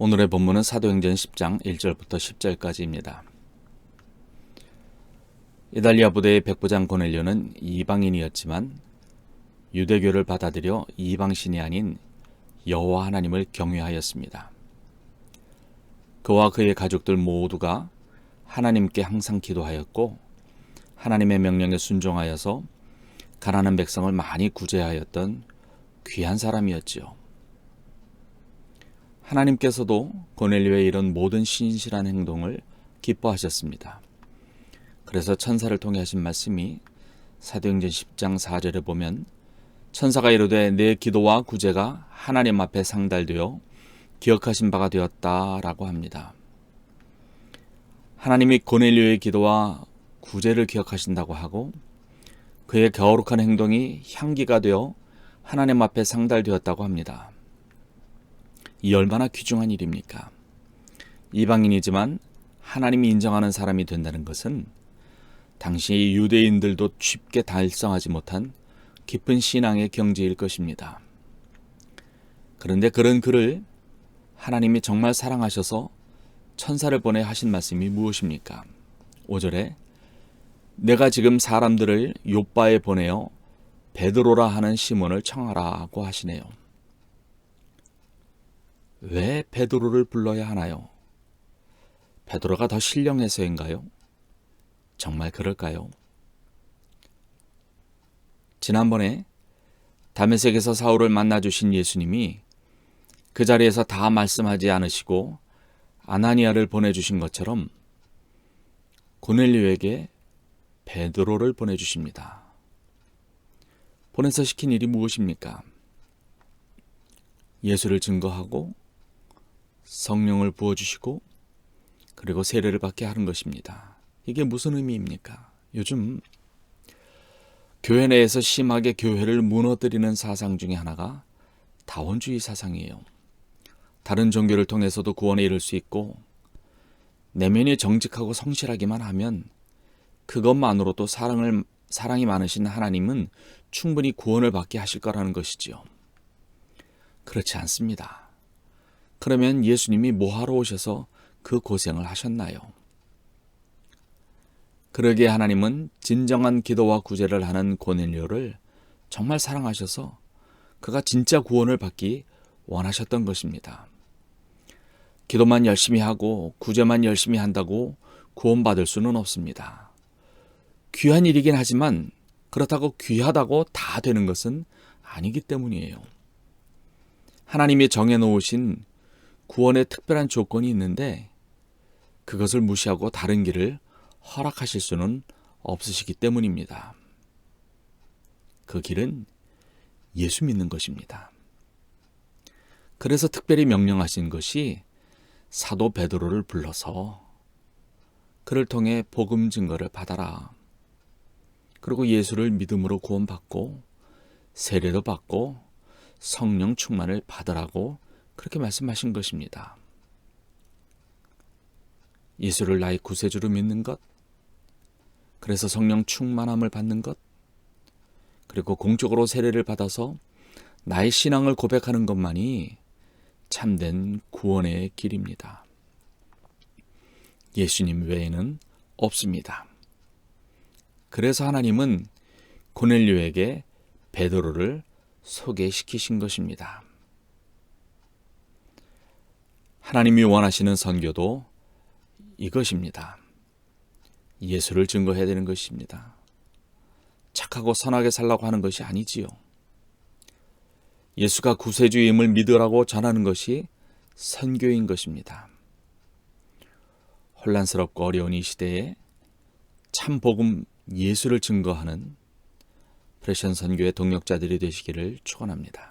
오늘의 본문은 사도행전 10장 1절부터 10절까지입니다. 이달리아 부대의 백부장 고넬료는 이방인이었지만 유대교를 받아들여 이방신이 아닌 여호와 하나님을 경외하였습니다. 그와 그의 가족들 모두가 하나님께 항상 기도하였고 하나님의 명령에 순종하여서 가난한 백성을 많이 구제하였던 귀한 사람이었지요. 하나님께서도 고넬료의 이런 모든 신실한 행동을 기뻐하셨습니다. 그래서 천사를 통해 하신 말씀이 사도행전 10장 4절에 보면 천사가 이르되 내 기도와 구제가 하나님 앞에 상달되어 기억하신 바가 되었다라고 합니다. 하나님이 고넬료의 기도와 구제를 기억하신다고 하고 그의 거룩한 행동이 향기가 되어 하나님 앞에 상달되었다고 합니다. 이 얼마나 귀중한 일입니까? 이방인이지만 하나님이 인정하는 사람이 된다는 것은 당시 유대인들도 쉽게 달성하지 못한 깊은 신앙의 경지일 것입니다. 그런데 그런 그를 하나님이 정말 사랑하셔서 천사를 보내 하신 말씀이 무엇입니까? 5절에 내가 지금 사람들을 요바에 보내어 베드로라 하는 시몬을 청하라고 하시네요. 왜 베드로를 불러야 하나요? 베드로가 더 신령해서인가요? 정말 그럴까요? 지난번에 다메섹에서 사울을 만나 주신 예수님이 그 자리에서 다 말씀하지 않으시고 아나니아를 보내 주신 것처럼 고넬료에게 베드로를 보내 주십니다. 보내서 시킨 일이 무엇입니까? 예수를 증거하고 성령을 부어주시고 그리고 세례를 받게 하는 것입니다. 이게 무슨 의미입니까? 요즘 교회 내에서 심하게 교회를 무너뜨리는 사상 중에 하나가 다원주의 사상이에요. 다른 종교를 통해서도 구원에 이를 수 있고 내면이 정직하고 성실하기만 하면 그것만으로도 사랑을 사랑이 많으신 하나님은 충분히 구원을 받게 하실 거라는 것이지요. 그렇지 않습니다. 그러면 예수님이 뭐하러 오셔서 그 고생을 하셨나요? 그러기에 하나님은 진정한 기도와 구제를 하는 고넬료를 정말 사랑하셔서 그가 진짜 구원을 받기 원하셨던 것입니다. 기도만 열심히 하고 구제만 열심히 한다고 구원받을 수는 없습니다. 귀한 일이긴 하지만 그렇다고 귀하다고 다 되는 것은 아니기 때문이에요. 하나님이 정해놓으신 구원의 특별한 조건이 있는데 그것을 무시하고 다른 길을 허락하실 수는 없으시기 때문입니다. 그 길은 예수 믿는 것입니다. 그래서 특별히 명령하신 것이 사도 베드로를 불러서 그를 통해 복음 증거를 받아라. 그리고 예수를 믿음으로 구원받고 세례도 받고 성령 충만을 받으라고 그렇게 말씀하신 것입니다. 예수를 나의 구세주로 믿는 것, 그래서 성령 충만함을 받는 것, 그리고 공적으로 세례를 받아서 나의 신앙을 고백하는 것만이 참된 구원의 길입니다. 예수님 외에는 없습니다. 그래서 하나님은 고넬료에게 베드로를 소개시키신 것입니다. 하나님이 원하시는 선교도 이것입니다. 예수를 증거해야 되는 것입니다. 착하고 선하게 살라고 하는 것이 아니지요. 예수가 구세주임을 믿으라고 전하는 것이 선교인 것입니다. 혼란스럽고 어려운 이 시대에 참 복음 예수를 증거하는 프레션 선교의 동력자들이 되시기를 축원합니다.